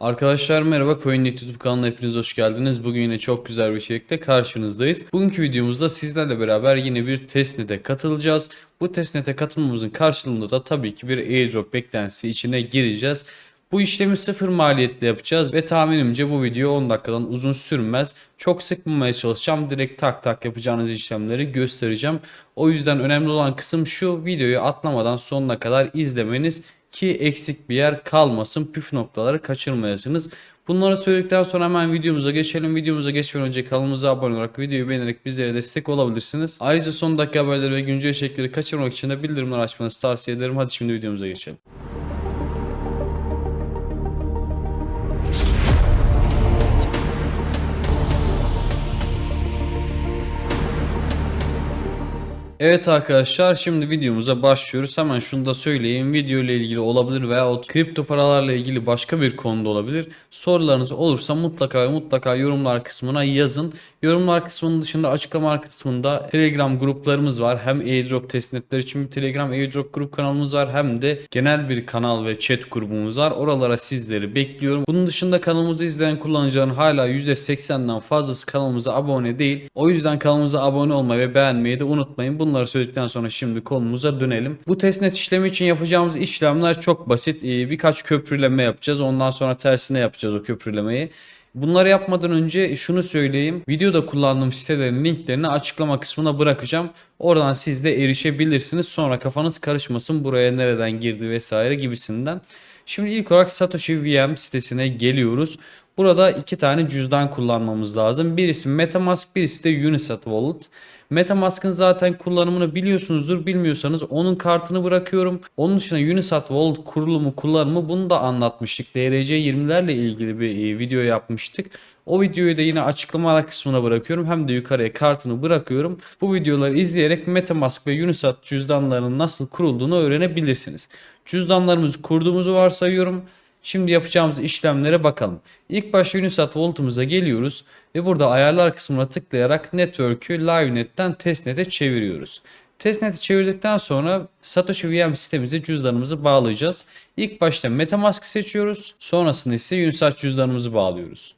Arkadaşlar merhaba CoinNet YouTube kanalına hepiniz hoş geldiniz. Bugün yine çok güzel bir içerikle karşınızdayız. Bugünkü videomuzda sizlerle beraber yine bir testnet'e katılacağız. Bu testnet'e katılmamızın karşılığında da tabii ki bir airdrop beklentisi içine gireceğiz. Bu işlemi sıfır maliyetle yapacağız ve tahminimce bu video 10 dakikadan uzun sürmez. Çok sıkmamaya çalışacağım. Direkt tak tak yapacağınız işlemleri göstereceğim. O yüzden önemli olan kısım şu videoyu atlamadan sonuna kadar izlemeniz ki eksik bir yer kalmasın. Püf noktaları kaçırmayasınız. Bunları söyledikten sonra hemen videomuza geçelim. Videomuza geçmeden önce kanalımıza abone olarak videoyu beğenerek bizlere destek olabilirsiniz. Ayrıca son dakika haberleri ve güncel içerikleri kaçırmamak için de bildirimleri açmanızı tavsiye ederim. Hadi şimdi videomuza geçelim. Evet arkadaşlar şimdi videomuza başlıyoruz. Hemen şunu da söyleyeyim. Video ile ilgili olabilir veya kripto paralarla ilgili başka bir konuda olabilir. Sorularınız olursa mutlaka ve mutlaka yorumlar kısmına yazın. Yorumlar kısmının dışında açıklama kısmında Telegram gruplarımız var. Hem airdrop testnetler için bir Telegram airdrop grup kanalımız var. Hem de genel bir kanal ve chat grubumuz var. Oralara sizleri bekliyorum. Bunun dışında kanalımızı izleyen kullanıcıların hala %80'den fazlası kanalımıza abone değil. O yüzden kanalımıza abone olmayı ve beğenmeyi de unutmayın. Bunları söyledikten sonra şimdi konumuza dönelim. Bu testnet işlemi için yapacağımız işlemler çok basit. Ee, Birkaç köprüleme yapacağız. Ondan sonra tersine yapacağız o köprülemeyi. Bunları yapmadan önce şunu söyleyeyim. Videoda kullandığım sitelerin linklerini açıklama kısmına bırakacağım. Oradan siz de erişebilirsiniz. Sonra kafanız karışmasın buraya nereden girdi vesaire gibisinden. Şimdi ilk olarak Satoshi VM sitesine geliyoruz. Burada iki tane cüzdan kullanmamız lazım. Birisi Metamask, birisi de Unisat Wallet. Metamask'ın zaten kullanımını biliyorsunuzdur. Bilmiyorsanız onun kartını bırakıyorum. Onun dışında Unisat Wallet kurulumu, kullanımı bunu da anlatmıştık. DRC20'lerle ilgili bir e, video yapmıştık. O videoyu da yine açıklamalar kısmına bırakıyorum. Hem de yukarıya kartını bırakıyorum. Bu videoları izleyerek Metamask ve Unisat cüzdanlarının nasıl kurulduğunu öğrenebilirsiniz. Cüzdanlarımızı kurduğumuzu varsayıyorum. Şimdi yapacağımız işlemlere bakalım. İlk başta Unisat Wallet'ımıza geliyoruz ve burada ayarlar kısmına tıklayarak network'ü LiveNet'ten testnet'e çeviriyoruz. Testnet'i çevirdikten sonra Satoshi VM sistemimize cüzdanımızı bağlayacağız. İlk başta Metamask seçiyoruz. Sonrasında ise Unisat cüzdanımızı bağlıyoruz.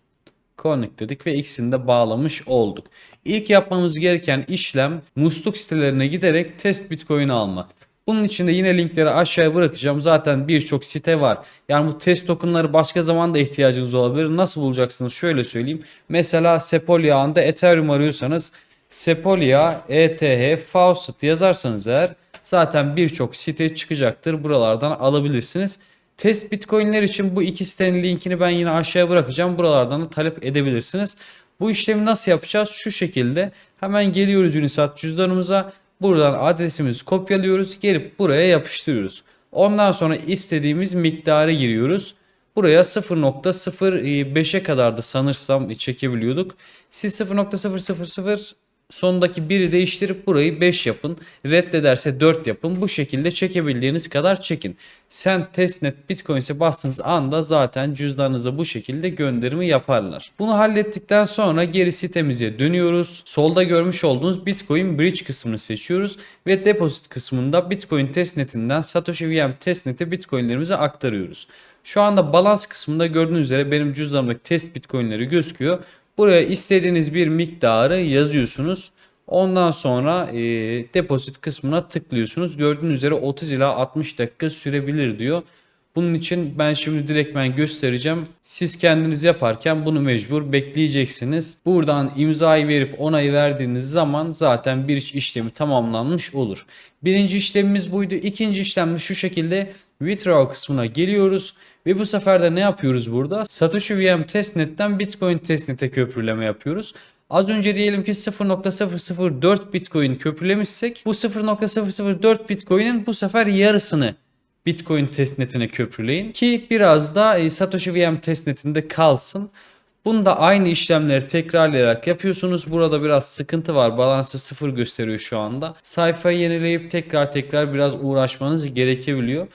Connect dedik ve ikisini de bağlamış olduk. İlk yapmamız gereken işlem musluk sitelerine giderek test bitcoin'i almak. Bunun için de yine linkleri aşağıya bırakacağım. Zaten birçok site var. Yani bu test tokenları başka zaman da ihtiyacınız olabilir. Nasıl bulacaksınız? Şöyle söyleyeyim. Mesela Sepolia ağında Ethereum arıyorsanız Sepolia, ETH, Faucet yazarsanız eğer zaten birçok site çıkacaktır. Buralardan alabilirsiniz. Test Bitcoin'ler için bu iki sitenin linkini ben yine aşağıya bırakacağım. Buralardan da talep edebilirsiniz. Bu işlemi nasıl yapacağız? Şu şekilde hemen geliyoruz Unisat cüzdanımıza. Buradan adresimizi kopyalıyoruz. Gelip buraya yapıştırıyoruz. Ondan sonra istediğimiz miktarı giriyoruz. Buraya 0.05'e kadar da sanırsam çekebiliyorduk. Siz 0.000 sondaki biri değiştirip burayı 5 yapın. Reddederse 4 yapın. Bu şekilde çekebildiğiniz kadar çekin. Sen testnet bitcoins'e bastığınız anda zaten cüzdanınıza bu şekilde gönderimi yaparlar. Bunu hallettikten sonra geri sitemize dönüyoruz. Solda görmüş olduğunuz bitcoin bridge kısmını seçiyoruz. Ve deposit kısmında bitcoin testnetinden Satoshi VM testnete bitcoinlerimizi aktarıyoruz. Şu anda balans kısmında gördüğünüz üzere benim cüzdanımdaki test bitcoinleri gözüküyor. Buraya istediğiniz bir miktarı yazıyorsunuz. Ondan sonra e, depozit kısmına tıklıyorsunuz. Gördüğünüz üzere 30 ila 60 dakika sürebilir diyor. Bunun için ben şimdi direktmen göstereceğim. Siz kendiniz yaparken bunu mecbur bekleyeceksiniz. Buradan imzayı verip onayı verdiğiniz zaman zaten bir iş işlemi tamamlanmış olur. Birinci işlemimiz buydu. İkinci işlem de şu şekilde withdraw kısmına geliyoruz. Ve bu sefer de ne yapıyoruz burada? Satoshi VM testnet'ten Bitcoin testnet'e köprüleme yapıyoruz. Az önce diyelim ki 0.004 Bitcoin köprülemişsek bu 0.004 Bitcoin'in bu sefer yarısını Bitcoin testnetine köprüleyin ki biraz da e, Satoshi VM testnetinde kalsın. Bunu da aynı işlemleri tekrarlayarak yapıyorsunuz. Burada biraz sıkıntı var. Balansı sıfır gösteriyor şu anda. Sayfayı yenileyip tekrar tekrar biraz uğraşmanız gerekebiliyor.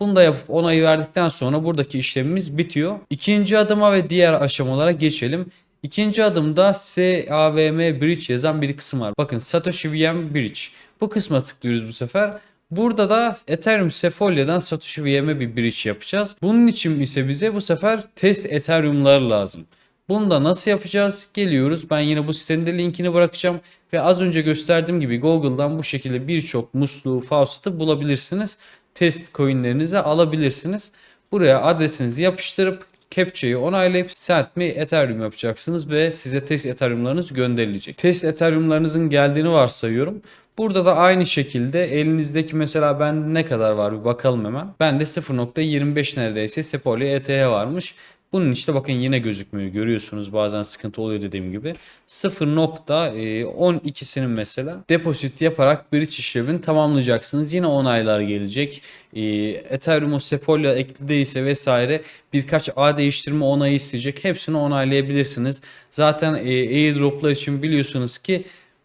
Bunu da yapıp onayı verdikten sonra buradaki işlemimiz bitiyor. İkinci adıma ve diğer aşamalara geçelim. İkinci adımda SAVM Bridge yazan bir kısım var. Bakın Satoshi VM Bridge. Bu kısma tıklıyoruz bu sefer. Burada da Ethereum Sefolia'dan Satoshi VM'e bir bridge yapacağız. Bunun için ise bize bu sefer test Ethereum'lar lazım. Bunu da nasıl yapacağız? Geliyoruz. Ben yine bu sitenin de linkini bırakacağım. Ve az önce gösterdiğim gibi Google'dan bu şekilde birçok musluğu, faucet'ı bulabilirsiniz. Test coinlerinizi alabilirsiniz. Buraya adresinizi yapıştırıp captcha'yı onaylayıp send me Ethereum yapacaksınız ve size test Ethereum'larınız gönderilecek. Test Ethereum'larınızın geldiğini varsayıyorum. Burada da aynı şekilde elinizdeki mesela ben ne kadar var bir bakalım hemen. Bende 0.25 neredeyse Sepolia ETH varmış. Bunun işte bakın yine gözükmüyor. Görüyorsunuz bazen sıkıntı oluyor dediğim gibi. 0.12'sinin mesela depozit yaparak bridge işlemini tamamlayacaksınız. Yine onaylar gelecek. Ee, Ethereum Sepolia ekli değilse vesaire birkaç ağ değiştirme onayı isteyecek. Hepsini onaylayabilirsiniz. Zaten e, airdroplar için biliyorsunuz ki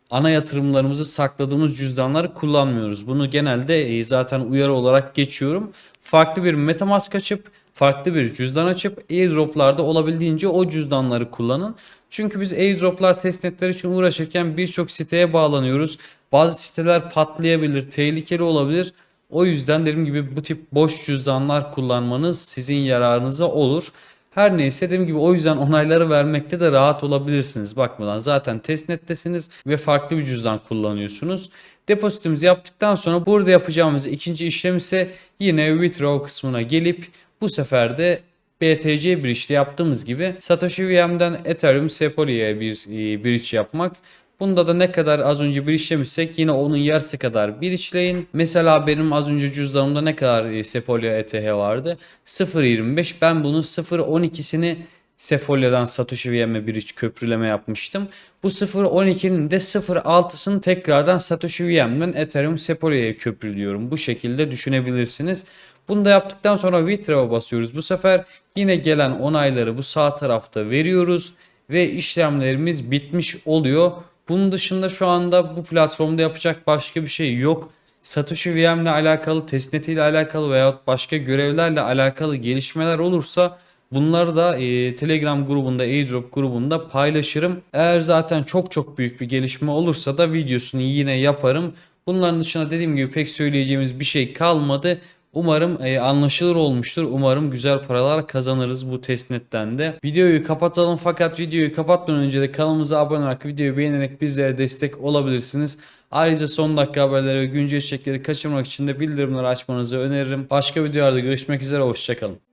ana yatırımlarımızı sakladığımız cüzdanları kullanmıyoruz. Bunu genelde e, zaten uyarı olarak geçiyorum. Farklı bir MetaMask açıp farklı bir cüzdan açıp airdroplarda olabildiğince o cüzdanları kullanın. Çünkü biz airdroplar testnetler için uğraşırken birçok siteye bağlanıyoruz. Bazı siteler patlayabilir, tehlikeli olabilir. O yüzden dediğim gibi bu tip boş cüzdanlar kullanmanız sizin yararınıza olur. Her neyse dediğim gibi o yüzden onayları vermekte de rahat olabilirsiniz. Bakmadan zaten testnettesiniz ve farklı bir cüzdan kullanıyorsunuz. Depozitimizi yaptıktan sonra burada yapacağımız ikinci işlem ise yine withdraw kısmına gelip bu sefer de BTC bridge'de yaptığımız gibi Satoshi VM'den Ethereum Sepolia'ya bir bridge yapmak. Bunda da ne kadar az önce bir işlemişsek yine onun yarısı kadar bir işleyin. Mesela benim az önce cüzdanımda ne kadar e, Sepolia ETH vardı? 0.25 ben bunun 0.12'sini Sefolia'dan Satoshi VM'e bir iç köprüleme yapmıştım. Bu 0.12'nin de 0.6'sını tekrardan Satoshi VM'den Ethereum Sepolia'ya köprülüyorum. Bu şekilde düşünebilirsiniz. Bunu da yaptıktan sonra Withdraw'a basıyoruz. Bu sefer yine gelen onayları bu sağ tarafta veriyoruz ve işlemlerimiz bitmiş oluyor. Bunun dışında şu anda bu platformda yapacak başka bir şey yok. Satoshi VM ile alakalı, testnet ile alakalı veyahut başka görevlerle alakalı gelişmeler olursa bunları da e, Telegram grubunda, airdrop grubunda paylaşırım. Eğer zaten çok çok büyük bir gelişme olursa da videosunu yine yaparım. Bunların dışında dediğim gibi pek söyleyeceğimiz bir şey kalmadı. Umarım e, anlaşılır olmuştur. Umarım güzel paralar kazanırız bu testnetten de. Videoyu kapatalım fakat videoyu kapatmadan önce de kanalımıza abone olarak videoyu beğenerek bizlere destek olabilirsiniz. Ayrıca son dakika haberleri ve güncel içerikleri kaçırmak için de bildirimleri açmanızı öneririm. Başka videolarda görüşmek üzere hoşçakalın.